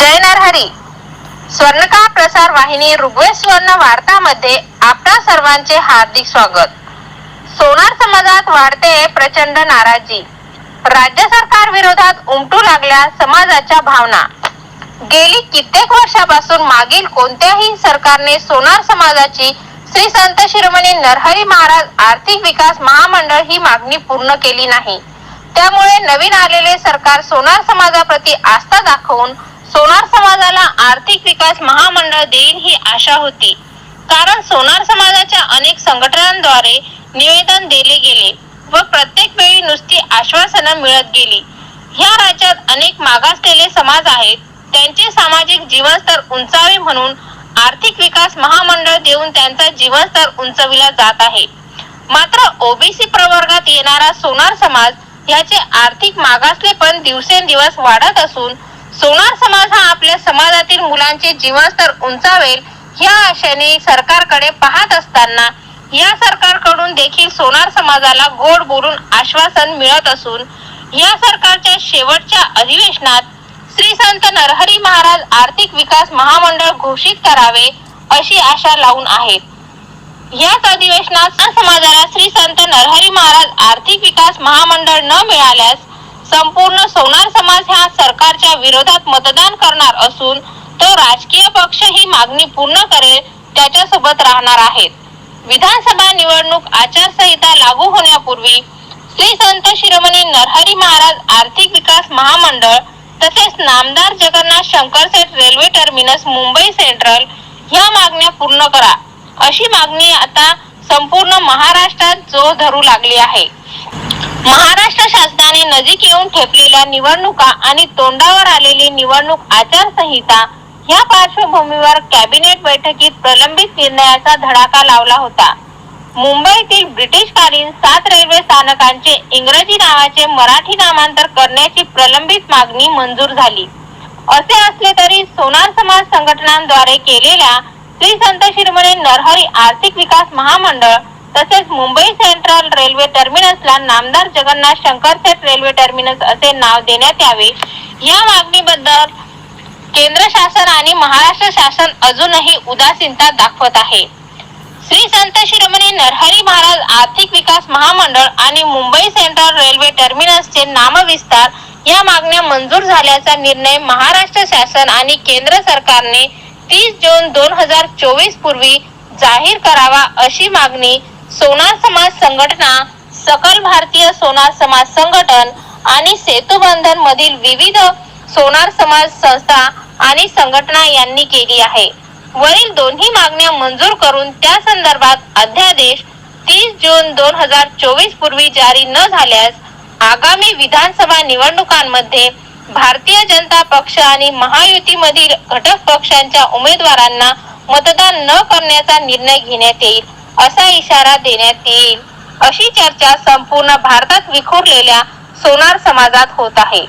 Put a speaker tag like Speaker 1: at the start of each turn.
Speaker 1: जय नरहरी स्वर्णकार प्रसार वाहिनी ऋग्वेद स्वर्ण वार्तामध्ये आपणा सर्वांचे हार्दिक स्वागत. सोनार समाजात वाढते प्रचंड नाराजी. राज्य सरकार विरोधात उमटू लागल्या समाजाच्या भावना. गेली कित्येक वर्षापासून मागील कोणत्याही सरकारने सोनार समाजाची श्री संत शिरोमणी नरहरी महाराज आर्थिक विकास महामंडळ ही मागणी पूर्ण केली नाही. त्यामुळे नवीन आलेले सरकार सोनार समाजाप्रती आस्था दाखवून सोनार समाजाला आर्थिक विकास महामंडळ देईल ही आशा होती. कारण सोनार समाजाच्या अनेक संघटनांद्वारे निवेदन दिले गेले व प्रत्येक वेळी नुसती आश्वासनं मिळत गेली. ह्या राज्यात अनेक मागासलेले समाज आहेत त्यांचे सामाजिक जीवनस्तर उंचावे म्हणून आर्थिक विकास महामंडळ देऊन त्यांचा जीवनस्तर उंचविला जात आहे. मात्र ओबीसी प्रवर्गात येणारा सोनार समाज याचे आर्थिक मागासलेपण दिवसेंदिवस वाढत असून सोनार समाज हा आपल्या समाजातील मुलांचे जीवनस्तर उंचावेल या आशेने सरकारकडे पाहत असताना या सरकारकडून देखील सोनार समाजाला गोड बोलून आश्वासन मिळत असून या सरकारच्या शेवटच्या अधिवेशनात श्री संत नरहरी महाराज आर्थिक विकास महामंडळ घोषित करावे अशी आशा लावून आहेत. याच अधिवेशनात समाजाला श्री संत नरहरी महाराज आर्थिक विकास महामंडळ न मिळाल्यास संपूर्ण सोनार समाज हा सरकारच्या विरोधात मतदान करणार असून तो राजकीय पक्ष ही मागणी पूर्ण करेल त्याच्यासोबत राहणार आहेत. विधानसभा निवडणूक आचारसंहिता लागू होण्यापूर्वी श्री संत शिरोमणी नरहरी महाराज आर्थिक विकास महामंडळ तसेच नामदार Jagannath Shankarseth railway terminus Mumbai Central ह्या मागण्या पूर्ण करा. अशी मागणी आता संपूर्ण महाराष्ट्रात जोर धरू लागली आहे. महाराष्ट्र शासनाने नजीक येऊन ठेपलेल्या निवडणुका आणि तोंडावर आलेली निवडणूक आचारसंहिता या पार्श्वभूमीवर कॅबिनेट बैठकीत प्रलंबित निर्णयाचा धडाका लावला होता. मुंबईतील ब्रिटिशकालीन सात रेल्वे स्थानकांचे इंग्रजी नावाचे मराठी नामांतर करण्याची प्रलंबित मागणी मंजूर झाली. असे असले तरी सोनार समाज संघटनांद्वारे केलेल्या श्री संत शिरोमणी नरहरी आर्थिक विकास महामंडळ तसेच मुंबई सेंट्रल रेल्वे टर्मिनसला नामदार जगन्नाथ शंकरसेठ रेल्वे टर्मिनस असे नाव देण्यात यावे. या मागणीबद्दल केंद्र शासन आणि महाराष्ट्र शासन अजूनही उदासीनता दाखवत आहे. श्री संत शिरोमणी नरहरी महाराज आर्थिक विकास महामंडळ आणि मुंबई सेंट्रल रेल्वे टर्मिनसचे नामविस्तार या मागण्या मंजूर झाल्याचा निर्णय महाराष्ट्र शासन आणि केंद्र सरकारने तीस जून दोन हजार चोवीस पूर्वी जाहीर करावा अशी मागणी सोनार समाज संघटना सकल भारतीय सोनार समाज संघटन आणि सेतुबंधन मधील विविध सोनार समाज संस्था आणि संघटना यांनी केली आहे. वरील दोन्ही मागण्या मंजूर करून त्या संदर्भात अध्यादेश तीस जून दोन हजार चोवीस पूर्वी जारी न झाल्यास आगामी विधानसभा निवडणुकांमध्ये भारतीय जनता पक्ष आणि महायुतीमधील घटक पक्षांच्या उमेदवारांना मतदान न करण्याचा निर्णय घेण्यात येईल. असा इशारा देण्यात येईल. अशी चर्चा संपूर्ण भारतात विखुरलेल्या सोनार समाजात होत आहे.